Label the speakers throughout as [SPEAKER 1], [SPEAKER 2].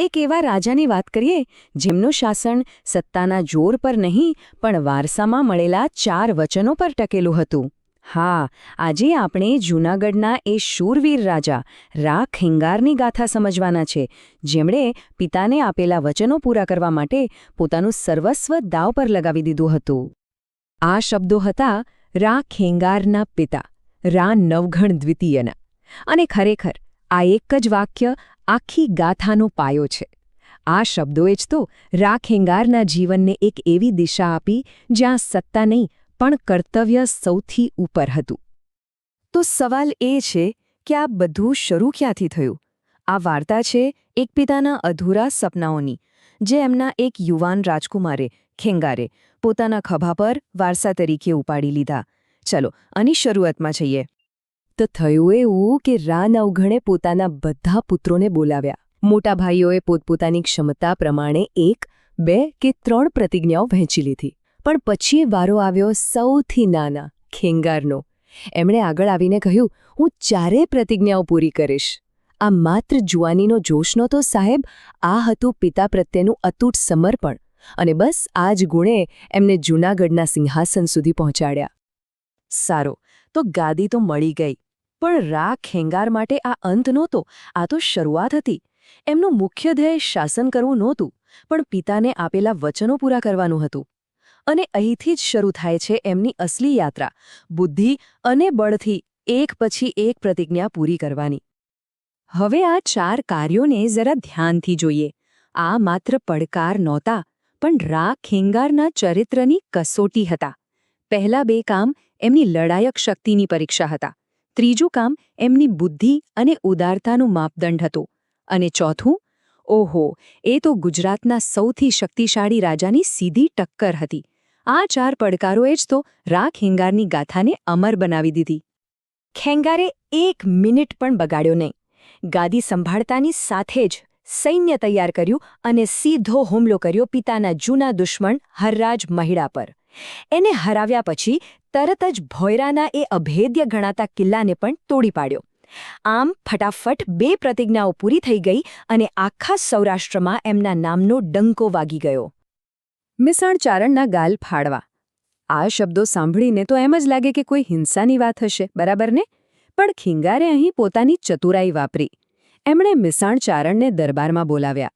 [SPEAKER 1] એક એવા રાજાની વાત કરીએ, જેમનું શાસન સત્તાના જોર પર નહીં, પણ વારસામાં મળેલા ચાર વચનો પર ટકેલું હતું. હા, આજે આપણે જૂનાગઢના એ શૂરવીર રાજા, રા ખેંગારની ગાથા સમજવાના છે, જેમણે પિતાને આપેલા વચનો પૂરા કરવા માટે પોતાનું સર્વસ્વ દાવ પર લગાવી દીધું હતું. આ શબ્દો હતા, રા ખેંગારના પિતા, રા નવઘણ દ્વિતીયના. અને ખરેખર, આ એક જ વાક્ય આખી ગાથાનો પાયો છે. આ શબ્દોએ જ તો રાખેંગારના જીવનને એક એવી દિશા આપી જ્યાં સત્તા નહીં, પણ કર્તવ્ય સૌથી ઉપર હતું. તો સવાલ એ છે કે આ બધું શરૂ ક્યાંથી થયું? આ વાર્તા છે એક પિતાના અધૂરા સપનાઓની, જે એમના એક યુવાન રાજકુમારે, ખેંગારે, પોતાના ખભા પર વારસા તરીકે ઉપાડી લીધા. ચલો, આની શરૂઆતમાં જઈએ. તો થયું એવું કે રાન અવઘણે પોતાના બધા પુત્રોને બોલાવ્યા. મોટા ભાઈઓએ પોતપોતાની ક્ષમતા પ્રમાણે એક, બે કે ત્રણ પ્રતિજ્ઞાઓ વહેંચી લીધી. પણ પછી વારો આવ્યો સૌથી નાના, ખેંગારનો. એમણે આગળ આવીને કહ્યું, હું ચારે પ્રતિજ્ઞાઓ પૂરી કરીશ. આ માત્ર જુવાનીનો જોશ નહોતો, સાહેબ. આ હતું પિતા પ્રત્યેનું અતૂટ સમર્પણ. અને બસ આ જ ગુણે એમને જૂનાગઢના સિંહાસન સુધી પહોંચાડ્યા. સારો, તો ગાદી તો મળી ગઈ. પણ રા ખેંગાર માટે આ અંત નહોતો, આ તો શરૂઆત હતી. એમનું મુખ્ય ધ્યેય શાસન કરવું નહોતું, પણ પિતાને આપેલા વચનો પૂરા કરવાનું હતું. અને અહીંથી જ શરૂ થાય છે એમની અસલી યાત્રા, બુદ્ધિ અને બળથી એક પછી એક પ્રતિજ્ઞા પૂરી કરવાની. હવે આ ચાર કાર્યોને જરા ધ્યાનથી જોઈએ. આ માત્ર પડકાર નહોતા, પણ રા ખેંગારના ચરિત્રની કસોટી હતા. પહેલા બે કામ એમની લડાયક શક્તિની પરીક્ષા હતા. ત્રીજું કામ એમની બુદ્ધિ અને ઉદારતાનું માપદંડ હતું. અને ચોથું, ઓહો, એ તો ગુજરાતના સૌથી શક્તિશાળી રાજાની સીધી ટક્કર હતી. આ ચાર પડકારોએ જ તો રાખ હિંગારની ગાથાને અમર બનાવી દીધી. ખેંગારે એક મિનિટ પણ બગાડ્યો નહીં. ગાદી સંભાળતાની સાથે જ સૈન્ય તૈયાર કર્યું અને સીધો હુમલો કર્યો પિતાના જૂના દુશ્મન હરરાજ મહિડા પર. એને હરાવ્યા પછી તરત જ ભોયરાના એ અભેદ્ય ગણાતા કિલ્લાને પણ તોડી પાડ્યો. આમ ફટાફટ બે પ્રતિજ્ઞાઓ પૂરી થઈ ગઈ અને આખા સૌરાષ્ટ્રમાં એમના નામનો ડંકો વાગી ગયો. મિસાણચારણના ગાલ ફાડવા. આ શબ્દો સાંભળીને તો એમ જ લાગે કે કોઈ હિંસાની વાત હશે, બરાબર ને? પણ ખીંગારે અહીં પોતાની ચતુરાઈ વાપરી. એમણે મિસાણચારણને દરબારમાં બોલાવ્યા.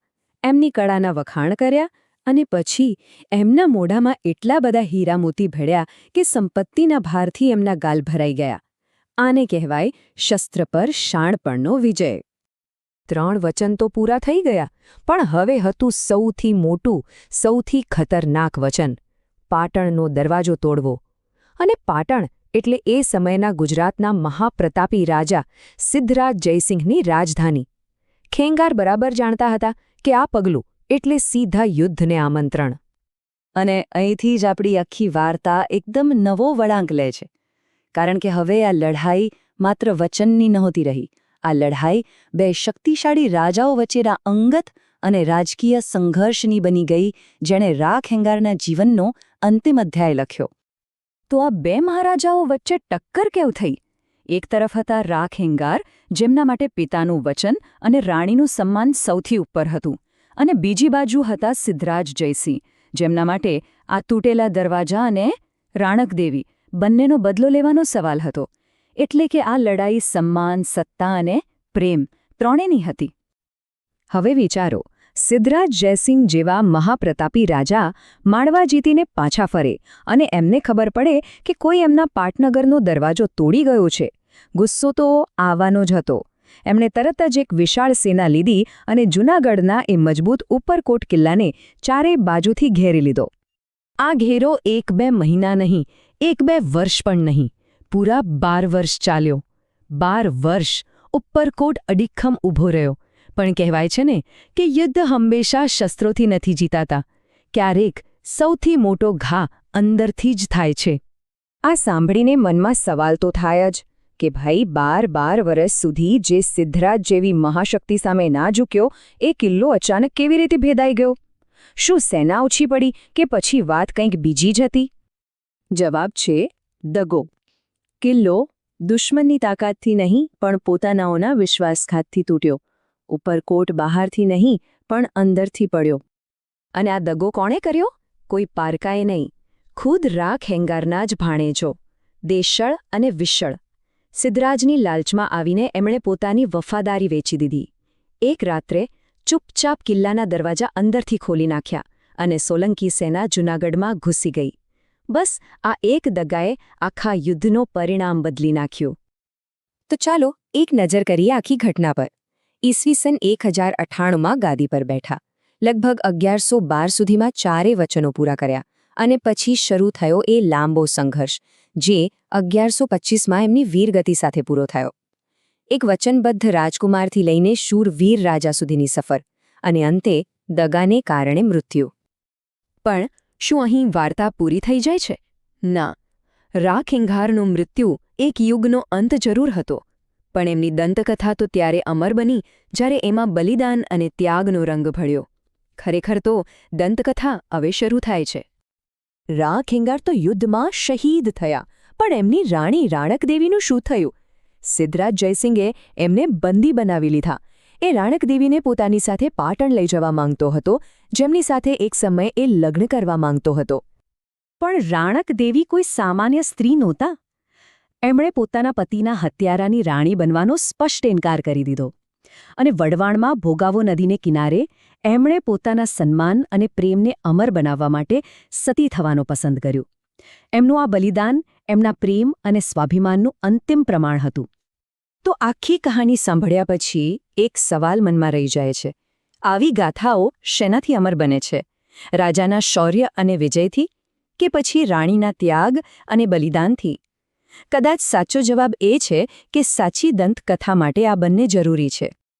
[SPEAKER 1] એમની કળાના વખાણ કર્યા અને પછી એમના મોઢામાં એટલા બધા હીરા મોતી ભળ્યા કે સંપત્તિના ભારથી એમના ગાલ ભરાઈ ગયા. આને કહેવાય શસ્ત્ર પર શાણપણનો વિજય. ત્રણ વચન તો પૂરા થઈ ગયા, પણ હવે હતું સૌથી મોટું, સૌથી ખતરનાક વચન, પાટણનો દરવાજો તોડવો. અને પાટણ એટલે એ સમયના ગુજરાતના મહાપ્રતાપી રાજા સિદ્ધરાજ જયસિંહની રાજધાની. ખેંગાર બરાબર જાણતા હતા કે આ પગલું એટલે સીધા યુદ્ધને આમંત્રણ. અને અહીંથી જ આપણી આખી વાર્તા એકદમ નવો વળાંક લે છે. કારણ કે હવે આ લડાઈ માત્ર વચનની નહોતી રહી. આ લડાઈ બે શક્તિશાળી રાજાઓ વચ્ચેના અંગત અને રાજકીય સંઘર્ષની બની ગઈ, જેણે રાખ હેંગારના જીવનનો અંતિમ અધ્યાય લખ્યો. તો આ બે મહારાજાઓ વચ્ચે ટક્કર કેવ થઈ? એક તરફ હતા રાખ હેંગાર, જેમના માટે પિતાનું વચન અને રાણીનું સન્માન સૌથી ઉપર હતું. અને બીજી બાજુ હતા સિદ્ધરાજ જયસિંહ, જેમના માટે આ તૂટેલા દરવાજા અને રાણકદેવી બંનેનો બદલો લેવાનો સવાલ હતો. એટલે કે આ લડાઈ સન્માન, સત્તા અને પ્રેમ ત્રણેની હતી. હવે વિચારો, સિદ્ધરાજ જયસિંહ જેવા મહાપ્રતાપી રાજા માળવા જીતીને પાછા ફરે અને એમને ખબર પડે કે કોઈ એમના પાટનગરનો દરવાજો તોડી ગયો છે. ગુસ્સો તો આવવાનો જ હતો. એમણે તરત જ એક વિશાળ સેના લીધી અને જૂનાગઢના એ મજબૂત ઉપરકોટ કિલ્લાને ચારે બાજુથી ઘેરી લીધો. આ ઘેરો એક બે મહિના નહીં, એક બે વર્ષ પણ નહીં, પૂરા બાર વર્ષ ચાલ્યો. બાર વર્ષ ઉપરકોટ અડીખમ ઊભો રહ્યો, પણ કહેવાય છે ને કે યુદ્ધ હંમેશા શસ્ત્રોથી નથી જીતાતા. ક્યારેક સૌથી મોટો ઘા અંદરથી જ થાય છે. આ સાંભળીને મનમાં સવાલ તો થાય જ. કે ભાઈ, બાર બાર વર્ષ સુધી જે સિદ્ધરાજ જેવી મહાશક્તિ સામે ના ઝૂક્યો, એ કિલ્લો અચાનક કેવી રીતે ભેદાઈ ગયો? શું સેના ઓછી પડી કે પછી વાત કંઈક બીજી જ હતી? જવાબ છે, દગો. કિલ્લો દુશ્મનની તાકાતથી નહીં, પણ પોતાનાઓના વિશ્વાસઘાતથી તૂટ્યો. ઉપરકોટ બહારથી નહીં, પણ અંદરથી પડ્યો. અને આ દગો કોણે કર્યો? કોઈ પારકાએ નહીં. ખુદ રાખ હેંગારના જ ભાણેજો. દેશળ અને વિશળ. સિદ્ધરાજની લાલચમાં આવીને એમણે પોતાની વફાદારી વેચી દીધી. એક રાત્રે ચૂપચાપ કિલ્લાના દરવાજા અંદરથી ખોલી નાખ્યા અને સોલંકી સેના જૂનાગઢમાં ઘૂસી ગઈ. બસ, આ એક દગાએ આખા યુદ્ધનો પરિણામ બદલી નાખ્યો. તો ચાલો, એક નજર કરીએ આખી ઘટના પર. ઈસવીસન એક હજાર અઠાણુંમાં ગાદી પર બેઠા. લગભગ અગિયારસો બાર સુધીમાં ચારે વચનો પૂરા કર્યા અને પછી શરૂ થયો એ લાંબો સંઘર્ષ જે અગિયારસો પચ્ચીસમાં એમની વીરગતિ સાથે પૂરો થયો. એક વચનબદ્ધ રાજકુમારથી લઈને શૂરવીર રાજા સુધીની સફર અને અંતે દગાને કારણે મૃત્યુ. પણ શું અહીં વાર્તા પૂરી થઈ જાય છે? ના. રાખિંઘારનું મૃત્યુ એક યુગનો અંત જરૂર હતો. પણ એમની દંતકથા તો ત્યારે અમર બની જ્યારે એમાં બલિદાન અને ત્યાગનો રંગ ભળ્યો. ખરેખર તો દંતકથા હવે શરૂ થાય છે. રાખિંગાર તો યુદ્ધમાં શહીદ થયા, પણ એમની રાણી રાણકદેવીનું શું થયું? સિદ્ધરાજ જયસિંહે એમને બંદી બનાવી લીધા. એ રાણકદેવીને પોતાની સાથે પાટણ લઈ જવા માંગતો હતો, જેમની સાથે એક સમયે એ લગ્ન કરવા માંગતો હતો. પણ રાણકદેવી કોઈ સામાન્ય સ્ત્રી નહોતા. એમણે પોતાના પતિના હત્યારાની રાણી બનવાનો સ્પષ્ટ ઇનકાર કરી દીધો. અને વડવાણમાં ભોગાવો નદીને કિનારે એમણે પોતાના સન્માન અને પ્રેમને અમર બનાવવા માટે સતી થવાનું પસંદ કર્યું. એમનું આ બલિદાન, એમના પ્રેમ અને સ્વાભિમાનનું અંતિમ પ્રમાણ હતું. તો આખી કહાની સાંભળ્યા પછી એક સવાલ મનમાં રહી જાય છે. આવી ગાથાઓ શેનાથી અમર બને છે? રાજાના શૌર્ય અને વિજયથી કે પછી રાણીના ત્યાગ અને બલિદાનથી? કદાચ સાચો જવાબ એ છે કે સાચી દંતકથા માટે આ બંને જરૂરી છે.